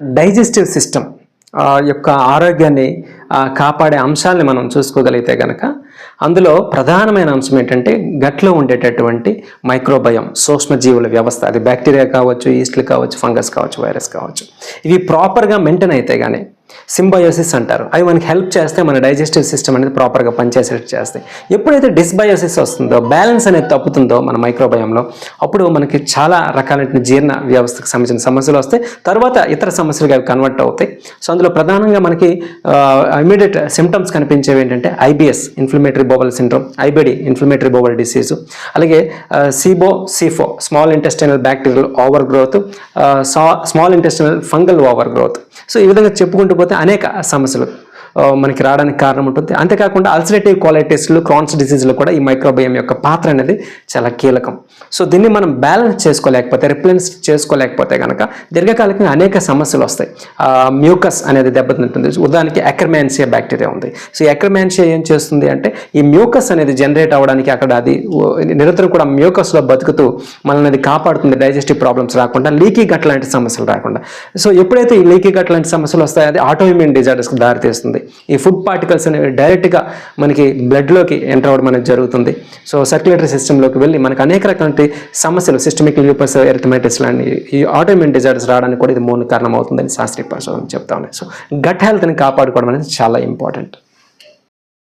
Digestive system యొక్క ఆరోగ్యాన్ని కాపాడే అంశాలని మనం చూసుకోగలిగితే కనుక అందులో ప్రధానమైన అంశం ఏంటంటే గట్లో ఉండేటటువంటి మైక్రోబయం సూక్ష్మజీవుల వ్యవస్థ. అది బ్యాక్టీరియా కావచ్చు ఈస్ట్లు కావచ్చు ఫంగస్ కావచ్చు వైరస్ కావచ్చు. ఇవి ప్రాపర్గా మెయింటైన్ అయితే కానీ సింబయోసిస్ అంటారు. అవి మనకి హెల్ప్ చేస్తే మన డైజెస్టివ్ సిస్టమ్ అనేది ప్రాపర్గా పనిచేసేట్టు చేస్తాయి. ఎప్పుడైతే డిస్బయోసిస్ వస్తుందో బ్యాలెన్స్ అనేది తప్పుతుందో మన మైక్రోబయంలో అప్పుడు మనకి చాలా రకాలైన జీర్ణ వ్యవస్థకు సంబంధించిన సమస్యలు వస్తాయి. తర్వాత ఇతర సమస్యలుగా అవి కన్వర్ట్ అవుతాయి. సో అందులో ప్రధానంగా మనకి ఇమీడియట్ సిమ్టమ్స్ కనిపించేవి ఏంటంటే IBS inflammatory bowel syndrome IBD inflammatory bowel disease అలాగే SIBO SIFO small intestinal bacterial overgrowth small intestinal fungal overgrowth so ఈ విధంగా చెప్పుకుంటూ లేకపోతే అనేక సమస్యలు. మనకి రావడానికి కారణం ఉంటుంది. అంతేకాకుండా అల్సరేటివ్ క్వాలిటీస్లు క్రాన్స్ డిసీజ్లో కూడా ఈ మైక్రోబయం యొక్క పాత్ర అనేది చాలా కీలకం. సో దీన్ని మనం బ్యాలెన్స్ చేసుకోలేకపోతే రిప్లెన్స్ చేసుకోలేకపోతే కనుక దీర్ఘకాలికంగా అనేక సమస్యలు వస్తాయి. మ్యూకస్ అనేది దెబ్బతింటుంది. ఉదాహరణకి ఎక్రమాన్సియా బ్యాక్టీరియా ఉంది. సో ఎక్రమాన్సియా ఏం చేస్తుంది అంటే ఈ మ్యూకస్ అనేది జనరేట్ అవ్వడానికి అక్కడ అది నిరంతరం కూడా మ్యూకస్లో బతుకుతూ మనల్ని అది కాపాడుతుంది డైజెస్టివ్ ప్రాబ్లమ్స్ రాకుండా లీకీ గట్ లాంటి సమస్యలు రాకుండా. సో ఎప్పుడైతే ఈ లీకీ గట్ లాంటి సమస్యలు వస్తాయో అది ఆటోఇమ్యూన్ డిజార్డర్స్కి దారితీస్తుంది. ఈ ఫుడ్ పార్టికల్స్ అనేవి డైరెక్ట్గా మనకి బ్లడ్లోకి ఎంటర్ అవ్వడం అనేది జరుగుతుంది. సో సర్క్యులేటరీ సిస్టంలోకి వెళ్ళి మనకు అనేక రకాల సమస్యలు సిస్టమిక్ ల్యూపస్ ఎరిథమెటిస్ లాంటి ఈ ఆటోఇమ్యూన్ డిజార్డర్స్ రావడానికి కూడా ఇది మూల కారణం అవుతుందని శాస్త్రీయ పరిశోధన చెప్తా ఉన్నాయి. సో గట్ హెల్త్ని కాపాడుకోవడం అనేది చాలా ఇంపార్టెంట్